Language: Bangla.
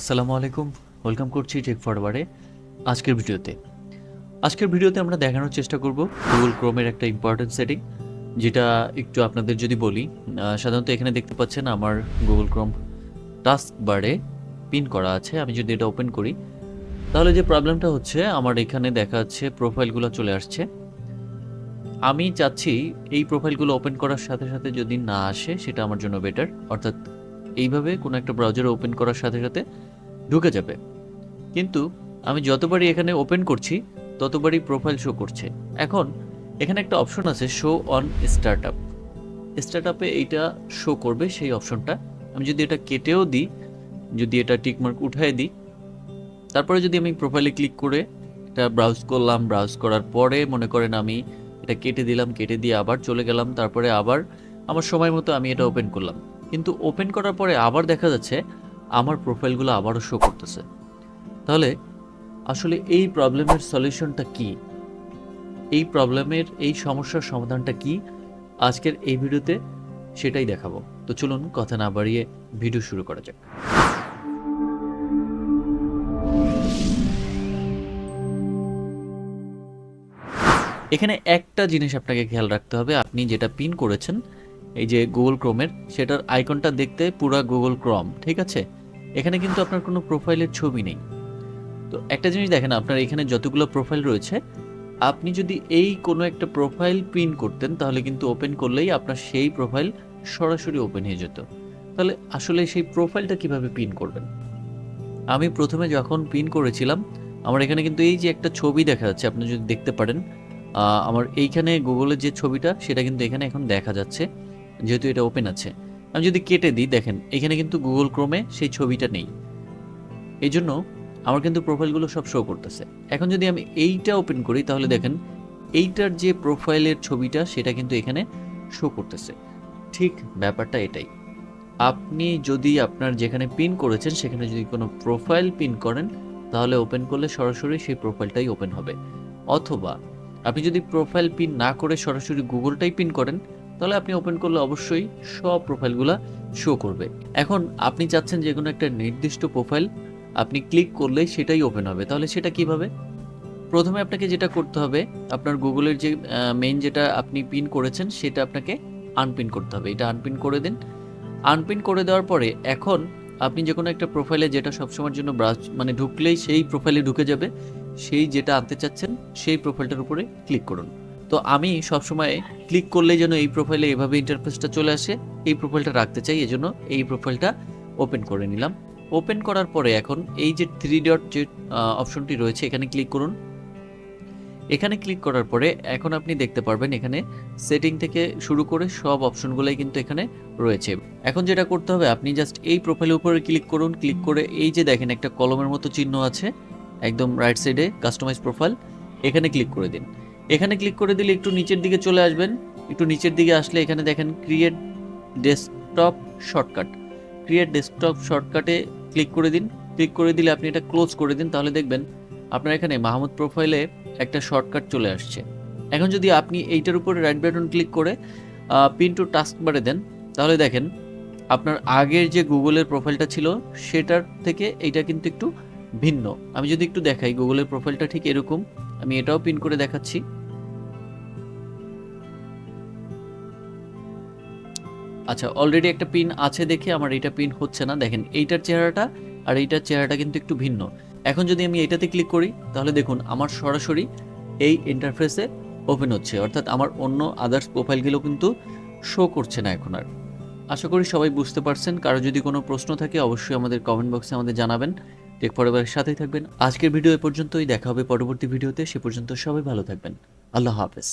আসসালামু আলাইকুম। ওয়েলকাম করছি টেক ফরওয়ার্ডে আজকের ভিডিওতে। আজকের ভিডিওতে আমরা দেখানোর চেষ্টা করব গুগল ক্রোমের একটা ইম্পর্টেন্ট সেটিং যেটা একটু আপনাদের যদি বলি সাধারণত এখানে দেখতে পাচ্ছেন আমার গুগল ক্রোম টাস্ক বারে পিন করা আছে। আমি যদি এটা ওপেন করি, তাহলে যে প্রবলেমটা হচ্ছে, আমার এখানে দেখা যাচ্ছে প্রোফাইলগুলো চলে আসছে। আমি চাচ্ছি এই প্রোফাইলগুলো ওপেন করার সাথে সাথে যদি না আসে, সেটা আমার জন্য বেটার অর্থাৎ এইভাবে কোনো একটা ব্রাউজার ওপেন করার সাথে সাথে ঢুকে যাবে। কিন্তু আমি যতবারই এখানে ওপেন করছি, ততবারই প্রোফাইল শো করছে। এখন এখানে একটা অপশন আছে show on start up start আপে এইটা শো করবে সেই অপশনটা আমি যদি এটা কেটেও দিই, যদি এটা টিকমার্ক উঠায় দিই, তারপরে যদি আমি প্রোফাইলে ক্লিক করে এটা ব্রাউজ করলাম ব্রাউজ করার পরে মনে করেন আমি এটা কেটে দিলাম, কেটে দিয়ে আবার চলে গেলাম, তারপরে আবার আমার সময় মতো আমি এটা ওপেন করলাম। কিন্তু ওপেন করার পরে আবার দেখা যাচ্ছে আমার প্রোফাইলগুলো আবারও শো করতেছে। তাহলে আসলে এই প্রবলেমের সলিউশনটা কি? এই প্রবলেমের এই সমস্যার সমাধানটা কি? আজকের এই ভিডিওতে সেটাই দেখাবো। তো চলুন কথা না বাড়িয়ে ভিডিও শুরু করা যাক। এখানে একটা জিনিস আপনাকে খেয়াল রাখতে হবে। আপনি যেটা পিন করেছেন, এই যে গুগল ক্রোমের সেটার আইকনটা দেখতে পুরা গুগল ক্রম ঠিক আছে? এখানে কিন্তু আপনার কোনো প্রোফাইলের ছবি নেই। তো একটা জিনিস দেখেন, আপনার এখানে যতগুলো প্রোফাইল রয়েছে, আপনি যদি এই কোনো একটা প্রোফাইল পিন করতেন, তাহলে কিন্তু ওপেন করলেই আপনার সেই প্রোফাইল সরাসরি ওপেন হয়ে যেত। তাহলে আসলে সেই প্রোফাইলটা কীভাবে পিন করবেন? আমি প্রথমে যখন পিন করেছিলাম, আমার এখানে কিন্তু এই যে একটা ছবি দেখা যাচ্ছে, আপনি যদি দেখতে পারেন আমার এইখানে গুগলের যে ছবিটা, সেটা কিন্তু এখানে এখন দেখা যাচ্ছে, যেহেতু এটা ওপেন আছে। আমি যদি কেটে দিই, দেখেন, এখানে কিন্তু গুগল ক্রোমে সেই ছবিটা নেই। এই জন্য আমার কিন্তু প্রোফাইলগুলো সব শো করতেছে। এখন যদি আমি এইটা ওপেন করি, তাহলে দেখেন, এইটার যে প্রোফাইলের ছবিটা, সেটা কিন্তু এখানে শো করতেছে। ঠিক ব্যাপারটা এটাই। আপনি যদি আপনার যেখানে পিন করেছেন, সেখানে যদি কোনো প্রোফাইল পিন করেন, তাহলে ওপেন করলে সরাসরি সেই প্রোফাইলটাই ওপেন হবে। অথবা, আপনি যদি প্রোফাইল পিন না করে সরাসরি গুগলটাই পিন করেন তাহলে আপনি ওপেন করলে অবশ্যই সব প্রোফাইলগুলো শো করবে। এখন আপনি চাচ্ছেন যে কোনো একটা নির্দিষ্ট প্রোফাইল আপনি ক্লিক করলেই সেটাই ওপেন হবে। তাহলে সেটা কীভাবে? প্রথমে আপনাকে যেটা করতে হবে, আপনার গুগলের যে মেইন যেটা আপনি পিন করেছেন সেটা আপনাকে আনপিন করতে হবে। এটা আনপিন করে দিন। আনপিন করে দেওয়ার পরে এখন আপনি যে কোনো একটা প্রোফাইলে যেটা সবসময়ের জন্য ব্রাউজ মানে ঢুকলেই সেই প্রোফাইলে ঢুকে যাবে। সেই যেটা আনতে চাচ্ছেন, সেই প্রোফাইলটার উপরে ক্লিক করুন। তো আমি সবসময় ক্লিক করলেই যেন এই প্রোফাইলে এভাবে ইন্টারফেসটা চলে আসে, এই প্রোফাইলটা রাখতে চাই, এজন্য এই প্রোফাইলটা ওপেন করে নিলাম। ওপেন করার পরে এখন এই যে থ্রি ডট যে অপশনটি রয়েছে, এখানে ক্লিক করুন। এখানে ক্লিক করার পরে এখন আপনি দেখতে পারবেন এখানে সেটিং থেকে শুরু করে সব অপশনগুলোই কিন্তু এখানে রয়েছে। এখন যেটা করতে হবে, আপনি জাস্ট এই প্রোফাইলের উপরে ক্লিক করুন ক্লিক করে এই যে দেখেন একটা কলমের মতো চিহ্ন আছে, একদম রাইট সাইডে কাস্টমাইজ প্রোফাইল এখানে ক্লিক করে দিন। এখানে ক্লিক করে দিলে একটু নিচের দিকে চলে আসবেন। একটু নিচের দিকে আসলে এখানে দেখেন create desktop shortcut create desktop শর্টকাটে ক্লিক করে দিন। ক্লিক করে দিলে আপনি এটা ক্লোজ করে দিন। তাহলে দেখবেন আপনার এখানে মাহমুদ প্রোফাইলে একটা শর্টকাট চলে আসছে। এখন যদি আপনি এইটার উপরে রাইট বাটন ক্লিক করে পিন টু টাস্ক বারে দেন, তাহলে দেখেন আপনার আগের যে গুগলের প্রোফাইলটা ছিল, সেটার থেকে এইটা কিন্তু একটু ভিন্ন। আমি যদি একটু দেখাই, গুগলের প্রোফাইলটা ঠিক এরকম। আমি এটাও পিন করে দেখাচ্ছি। আচ্ছা অলরেডি একটা পিন আছে দেখে আমার এইটা পিন হচ্ছে না। দেখেন, এইটার চেহারাটা আর এইটার চেহারাটা কিন্তু একটু ভিন্ন। এখন যদি আমি এটাতে ক্লিক করি, তাহলে দেখুন, আমার সরাসরি এই ইন্টারফেসে ওপেন হচ্ছে। অর্থাৎ আমার অন্য আদার্স প্রোফাইলগুলো কিন্তু শো করছে না এখন আর। আশা করি সবাই বুঝতে পারছেন। কারও যদি কোনো প্রশ্ন থাকে, অবশ্যই আমাদের কমেন্ট বক্সে আমাদের জানাবেন। টেক পরিবারের সাথেই থাকবেন। আজকের ভিডিও এ পর্যন্তই। দেখা হবে পরবর্তী ভিডিওতে সে পর্যন্ত সবাই ভালো থাকবেন। আল্লাহ হাফেজ।